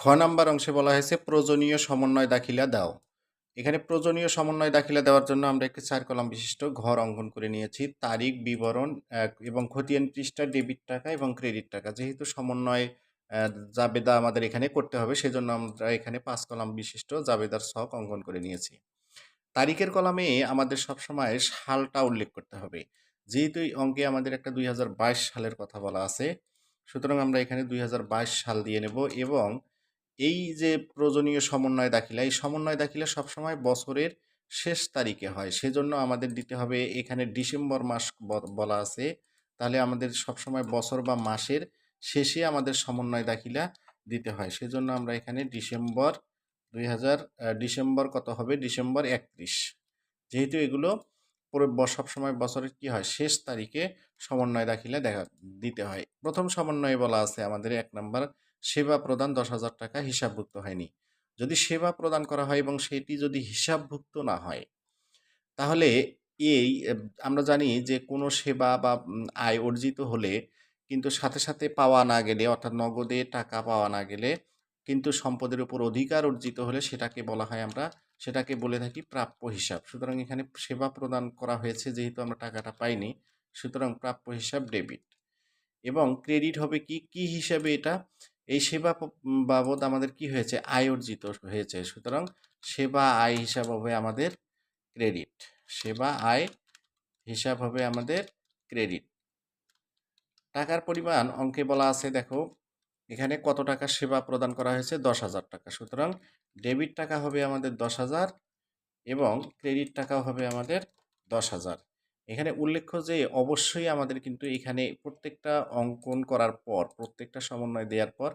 খ নাম্বার অংশে বলা হয়েছে, প্রয়োজনীয় সমন্বয় দাখিলা দাও। এখানে প্রয়োজনীয় সমন্বয় দাখিলা দেওয়ার জন্য আমরা একটি চার কলাম বিশিষ্ট ঘর অঙ্কন করে নিয়েছি। তারিখ, বিবরণ এবং খতিয়ান পৃষ্ঠা, ডেবিট টাকা এবং ক্রেডিট টাকা। যেহেতু সমন্বয় জাবেদা আমাদের এখানে করতে হবে, সেজন্য আমরা এখানে পাঁচ কলাম বিশিষ্ট জাবেদার ছক অঙ্কন করে নিয়েছি। তারিখের কলামে আমাদের সবসময় সালটা উল্লেখ করতে হবে। যেহেতু অঙ্কে আমাদের একটা দুই হাজার বাইশ সালের কথা বলা আছে, সুতরাং আমরা এখানে দুই হাজার বাইশ সাল দিয়ে নেব এবং এই যে প্রয়োজনীয় সমন্বয় দাখিলা, এই সমন্বয় দাখিলা সবসময় বছরের শেষ তারিখে হয়। সেজন্য আমাদের দিতে হবে, এখানে ডিসেম্বর মাস বলা আছে। তাহলে আমাদের সবসময় বছর বা মাসের শেষে আমাদের সমন্বয় দাখিলা দিতে হয়। সেজন্য আমরা এখানে ডিসেম্বর দুই হাজার ডিসেম্বর কত হবে? ডিসেম্বর একত্রিশ। যেহেতু এগুলো সবসময় বছরের কি হয়? শেষ তারিখে সমন্বয় দাখিলা দেখা দিতে হয়। প্রথম সমন্বয়ে বলা আছে আমাদের এক নম্বর সেবা প্রদান দশ হাজার টাকা হিসাবভুক্ত হয়নি। যদি সেবা প্রদান করা হয় এবং সেটি যদি হিসাবভুক্ত না হয়, তাহলে এই, আমরা জানি যে কোনো সেবা বা আয় অর্জিত হলে কিন্তু সাথে সাথে পাওয়া না গেলে, অর্থাৎ নগদে টাকা পাওয়া না গেলে কিন্তু সম্পদের উপর অধিকার অর্জিত হলে সেটাকে বলা হয় আমরা, সেটাকে বলে থাকি প্রাপ্য হিসাব। সুতরাং এখানে সেবা প্রদান করা হয়েছে যেহেতু আমরা টাকাটা পাইনি, সুতরাং প্রাপ্য হিসাব ডেবিট। এবং ক্রেডিট হবে কি কি হিসাবে এটা? এই সেবা বাবদ আমাদের কি হয়েছে? আয় অর্জিত হয়েছে। সুতরাং সেবা আয় হিসাব হবে আমাদের ক্রেডিট। সেবা আয় হিসাব হবে আমাদের ক্রেডিট। টাকার পরিমাণ অঙ্কে বলা আছে, দেখো, এখানে কত টাকা সেবা প্রদান করা হয়েছে? দশ হাজার টাকা। সুতরাং ডেবিট টাকা হবে আমাদের দশ হাজার এবং ক্রেডিট টাকাও হবে আমাদের দশ হাজার। এখানে উল্লেখ্য যে, অবশ্যই আমাদের কিন্তু এখানে প্রত্যেকটা অঙ্কন করার পর, প্রত্যেকটা সমন্বয় দেওয়ার পর,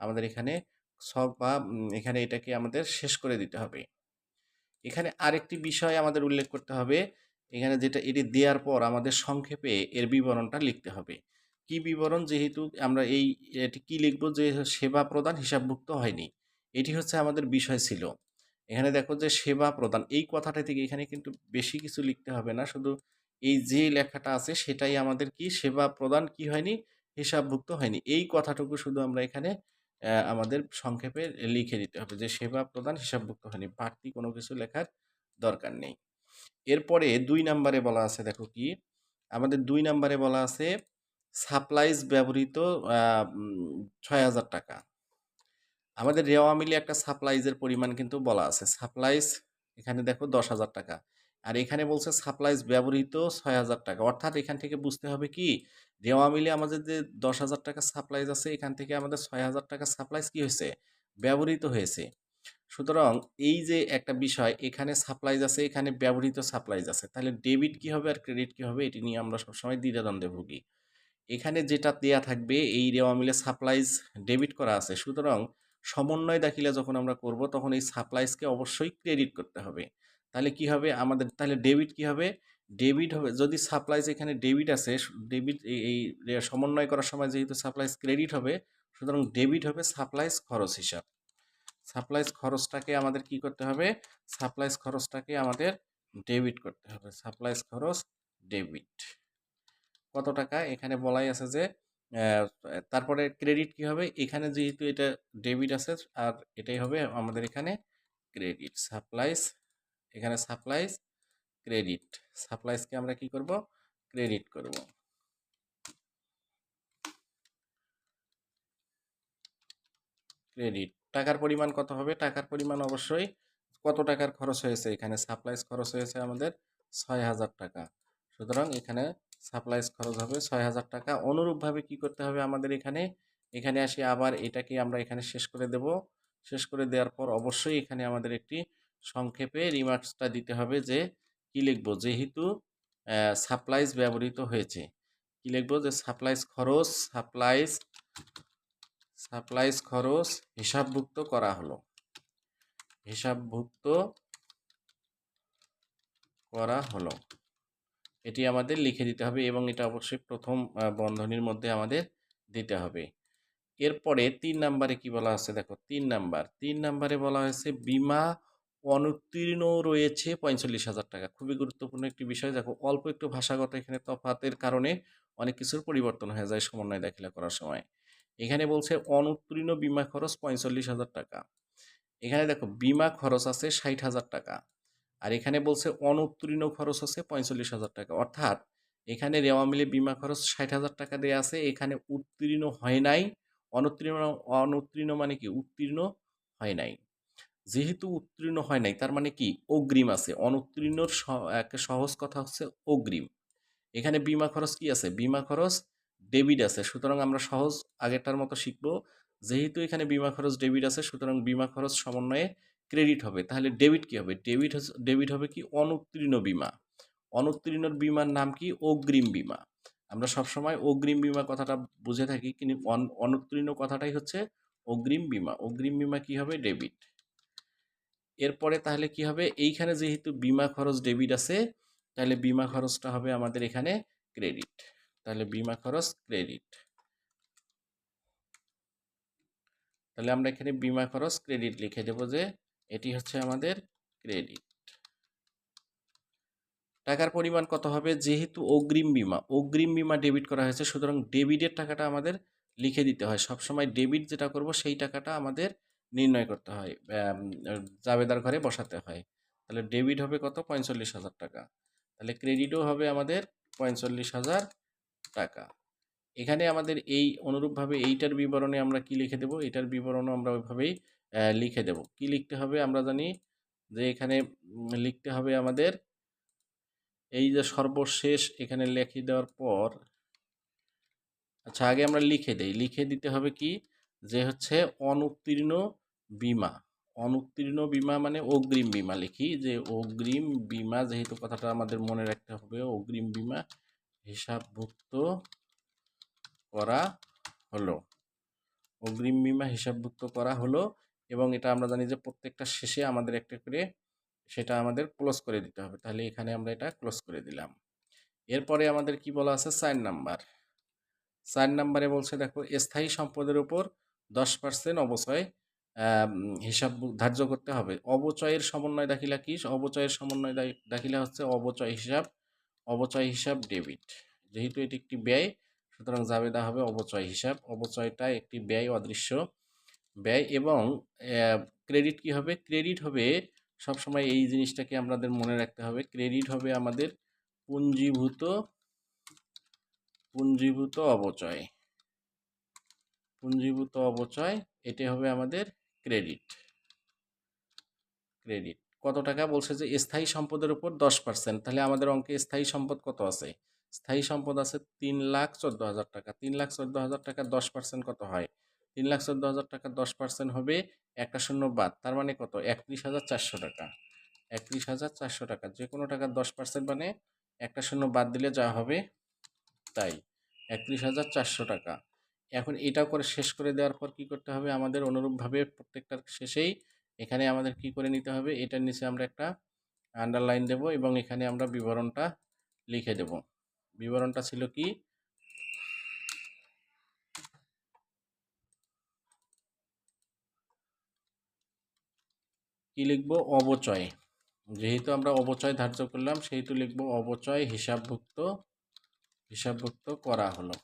আমাদের এখানে সব বা এখানে এটাকে আমাদের শেষ করে দিতে হবে। এখানে আরেকটি বিষয় আমাদের উল্লেখ করতে হবে, এখানে যেটা এটি দেওয়ার পর আমাদের সংক্ষেপে এর বিবরণটা লিখতে হবে। কি বিবরণ? যেহেতু আমরা এই, এটি কি লিখব? যে সেবা প্রদান হিসাবভুক্ত হয়নি। এটি হচ্ছে আমাদের বিষয় ছিল। এখানে দেখো যে সেবা প্রদান, এই কথাটা থেকে এখানে কিন্তু বেশি কিছু লিখতে হবে না, শুধু এই যে লেখাটা আছে সেটাই আমাদের কি সেবা প্রদান কি হয়নি? হিসাবভুক্ত হয়নি। এই কথাটুকু শুধু আমরা এখানে আমাদের সংক্ষেপে লিখে দিতে হবে যে সেবা প্রদান হিসাবভুক্ত হয়নি। বাড়তি কোনো কিছু লেখার দরকার নেই। এরপরে দুই নাম্বারে বলা আছে, দেখো কি? আমাদের দুই নাম্বারে বলা আছে, সাপ্লাইজ ব্যবহৃত ছয় হাজার টাকা। আমাদের রেওয়া মিলে একটা সাপ্লাইজের পরিমাণ কিন্তু বলা আছে। সাপ্লাইজ, এখানে দেখো দশ হাজার টাকা। আর এখানে বলছে সাপ্লাইজ ব্যবহৃত ছয় হাজার টাকা। অর্থাৎ এখান থেকে বুঝতে হবে কি? রেওয়া মিলে আমাদের যে দশ হাজার টাকা সাপ্লাইজ আছে, এখান থেকে আমাদের ছয় হাজার টাকা সাপ্লাইজ কি হয়েছে? ব্যবহৃত হয়েছে। সুতরাং এই যে একটা বিষয়, এখানে সাপ্লাইজ আছে, এখানে ব্যবহৃত সাপ্লাইজ আছে। তাহলে ডেবিট কি হবে আর ক্রেডিট কি হবে, এটি নিয়ে আমরা সবসময় দ্বিধাদ্বন্দ্বে ভুগি। এখানে যেটা দেয়া থাকবে, এই রেওয়া মিলে সাপ্লাইজ ডেবিট করা আছে। সুতরাং সমন্বয় দাখিলা যখন আমরা করব, তখন এই সাপ্লাইজকে অবশ্যই ক্রেডিট করতে হবে। তাহলে কি হবে? আমাদের তাহলে ডেবিট কি হবে? ডেবিট হবে, যদি সাপ্লাইজ এখানে ডেবিট আছে ডেবিট এই সমন্বয় করার সময় যেহেতু সাপ্লাইজ ক্রেডিট হবে, সুতরাং ডেবিট হবে সাপ্লাইজ খরচ হিসাব। সাপ্লাইজ খরচটাকে আমাদের কি করতে হবে? সাপ্লাইজ খরচটাকে আমাদের ডেবিট করতে হবে। সাপ্লাইজ খরচ ডেবিট কত টাকা? এখানে বলাই আছে যে তারপরে ক্রেডিট কি হবে? এখানে যেহেতু এটা ডেবিট আছে, আর এটাই হবে আমাদের এখানে ক্রেডিট সাপ্লাইজ এখানে সাপ্লাইজ, ক্রেডিট। সাপ্লাইজকে আমরা কি করব? ক্রেডিট করব। ক্রেডিট। টাকার পরিমাণ কত হবে? টাকার পরিমাণ অবশ্যই কত টাকার খরচ হয়েছে? এখানে সাপ্লাইজ খরচ হয়েছে আমাদের ছয় হাজার টাকা। সুতরাং এখানে সাপ্লাইজ খরচ হবে ছয় হাজার টাকা। অনুরূপভাবে কি করতে হবে আমাদের এখানে? এখানে আসি আবার এটাকে আমরা এখানে শেষ করে দেব। শেষ করে দেওয়ার পর অবশ্যই এখানে আমাদের একটি সংক্ষেপে রিমার্কসটা দিতে হবে যে, কি লিখব? যেহেতু সাপ্লাইজ ব্যবহৃত হয়েছে। কি লিখব? যে সাপ্লাইজ খরচ সাপ্লাইজ সাপ্লাইজ খরচ হিসাবভুক্ত করা হলো। হিসাবভুক্ত করা হলো। এটি আমাদের লিখে দিতে হবে এবং এটা অবশ্যই প্রথম বন্ধনীর মধ্যে আমাদের দিতে হবে। এরপরে তিন নাম্বারে কি বলা আছে দেখো, তিন নাম্বার। তিন নাম্বারে বলা হয়েছে, বিমা অনুত্তীর্ণ রয়েছে পঁয়তাল্লিশ হাজার টাকা। খুবই গুরুত্বপূর্ণ একটি বিষয়। দেখো, অল্প একটু ভাষাগত এখানে তফাতের কারণে অনেক কিছুর পরিবর্তন হয়ে যায় সমন্বয় দাখিলা করার সময়। এখানে বলছে অনুত্তীর্ণ বিমা খরচ পঁয়তাল্লিশ হাজার টাকা। এখানে দেখো, বিমা খরচ আছে ষাট হাজার টাকা। আর এখানে বলছে অনুত্তীর্ণ খরচ আছে পঁয়তাল্লিশ হাজার টাকা। অর্থাৎ এখানে রেওয়া মিলে বিমা খরচ ষাট হাজার টাকা দেওয়া আছে। এখানে উত্তীর্ণ হয় নাই। অনুত্তীর্ণ অনুত্তীর্ণ মানে কি? উত্তীর্ণ হয় নাই। যেহেতু উত্তীর্ণ হয় নাই, তার মানে কি? অগ্রিম আছে। অনুত্তীর্ণর স- এক সহজ কথা হচ্ছে অগ্রিম। এখানে বিমা খরচ কি আছে? বিমা খরচ ডেবিট আছে। সুতরাং আমরা সহজ আগেরটার মতো শিখব। যেহেতু এখানে বিমা খরচ ডেবিট আছে, সুতরাং বিমা খরচ সমন্বয়ে ক্রেডিট হবে। তাহলে ডেবিট কি হবে? ডেবিট ডেবিট হবে কি? অনুত্তীর্ণ বিমা। অনুত্তীর্ণর বিমার নাম কি? অগ্রিম বিমা। আমরা সবসময় অগ্রিম বিমা কথাটা বুঝে থাকি, কিন্তু অন- অনুত্তীর্ণ কথাটাই হচ্ছে অগ্রিম বিমা। অগ্রিম বিমা কি হবে? ডেবিট। এরপরে তাহলে কি হবে? এইখানে যেহেতু বিমা খরচ ডেবিট আছে, তাহলে বিমা খরচটা হবে আমাদের এখানে ক্রেডিট তাহলে বিমা খরচ ক্রেডিট তাহলে আমরা এখানে বিমা খরচ ক্রেডিট লিখে দেব যে এটি হচ্ছে আমাদের ক্রেডিট টাকার পরিমাণ কত হবে? যেহেতু অগ্রিম বিমা অগ্রিম বিমা ডেবিট করা হয়েছে, সুতরাং ডেবিটের টাকাটা আমাদের লিখে দিতে হয়। সবসময় ডেবিট যেটা করব, সেই টাকাটা আমাদের নির্ণয় করতে হয় জাবেদার ঘরে বসাতে হয়। তাহলে ডেবিট হবে কত? পঁয়তাল্লিশ হাজার টাকা। তাহলে ক্রেডিটও হবে আমাদের পঁয়তাল্লিশ হাজার টাকা। এখানে আমাদের এই অনুরূপভাবে এইটার বিবরণে আমরা কি লিখে দেব? এটার বিবরণও আমরা ওইভাবেই লিখে দেব। কি লিখতে হবে আমরা জানি যে এখানে লিখতে হবে আমাদের এই যে সর্বশেষ এখানে লিখে দেওয়ার পর আচ্ছা আগে আমরা লিখে দেই। লিখে দিতে হবে কি? যে হচ্ছে অনুত্তীর্ণ বিমা। অনুত্তীর্ণ বিমা মানে অগ্রিম বিমা। লিখি যে অগ্রিম বিমা যেহেতু কথাটা আমাদের মনে রাখতে হবে, অগ্রিম বিমা হিসাবভুক্ত করা হলো। অগ্রিম বিমা হিসাবভুক্ত করা হলো এবং এটা আমরা জানি যে প্রত্যেকটা শেষে আমাদের একটা করে সেটা আমাদের ক্লোজ করে দিতে হবে। তাহলে এখানে আমরা এটা ক্লোজ করে দিলাম। এরপরে আমাদের কি বলা আছে? চার নাম্বার। চার নাম্বারে বলছে দেখো, স্থায়ী সম্পদের উপর দশ পার্সেন্ট অবচয় হিসাব ধার্য করতে হবে। অবচয়ের সমন্বয় দাখিলা কি? অবচয়ের সমন্বয় দাখিলা হচ্ছে অবচয় হিসাব অবচয় হিসাব ডেবিট। যেহেতু এটি একটি ব্যয়, সুতরাং জাবেদা হবে অবচয় হিসাব। অবচয়টা একটি ব্যয় অদৃশ্য ব্যয় এবং ক্রেডিট কি হবে? ক্রেডিট হবে, সবসময় এই জিনিসটাকে আমাদের মনে রাখতে হবে। ক্রেডিট হবে আমাদের পুঞ্জীভূত পুঞ্জীভূত অবচয়। পুঞ্জীভূত অবচয়, এটি হবে আমাদের ক্রেডিট। ক্রেডিট। কত টাকা? বলছে যে, স্থায়ী সম্পদের উপর দশ পার্সেন্ট তাহলে আমাদের অঙ্কে স্থায়ী সম্পদ কত আছে? স্থায়ী সম্পদ আছে তিন লাখ চোদ্দ হাজার টাকা। তিন লাখ চোদ্দ হাজার টাকা দশ পার্সেন্ট কত হয়? তিন লাখ চোদ্দ হাজার টাকা দশ পার্সেন্ট হবে একটা শূন্য বাদ। তার মানে কত? একত্রিশ হাজার চারশো টাকা। একত্রিশ হাজার চারশো টাকা। যে কোনো টাকার দশ পার্সেন্ট মানে একটা শূন্য বাদ দিলে যা হবে তাই। একত্রিশ হাজার চারশো টাকা। এখন এটা করে শেষ করে দেওয়ার পর কি করতে হবে? আমাদের অনুরূপভাবে প্রত্যেকটার শেষেই এখানে আমাদের কি করে নিতে হবে? এটার নিচে আমরা একটা আন্ডারলাইন দেব এবং এখানে আমরা বিবরণটা লিখে দেব। বিবরণটা ছিল কি? কি লিখব? অবচয়। যেহেতু আমরা অবচয় ধার্য করলাম, সেহেতু লিখব অবচয় হিসাবভুক্ত হিসাবভুক্ত করা হলো।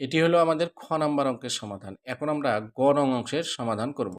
এটি হলো আমাদের খ নাম্বার অঙ্কের সমাধান। এখন আমরা গ নং অংশের সমাধান করব।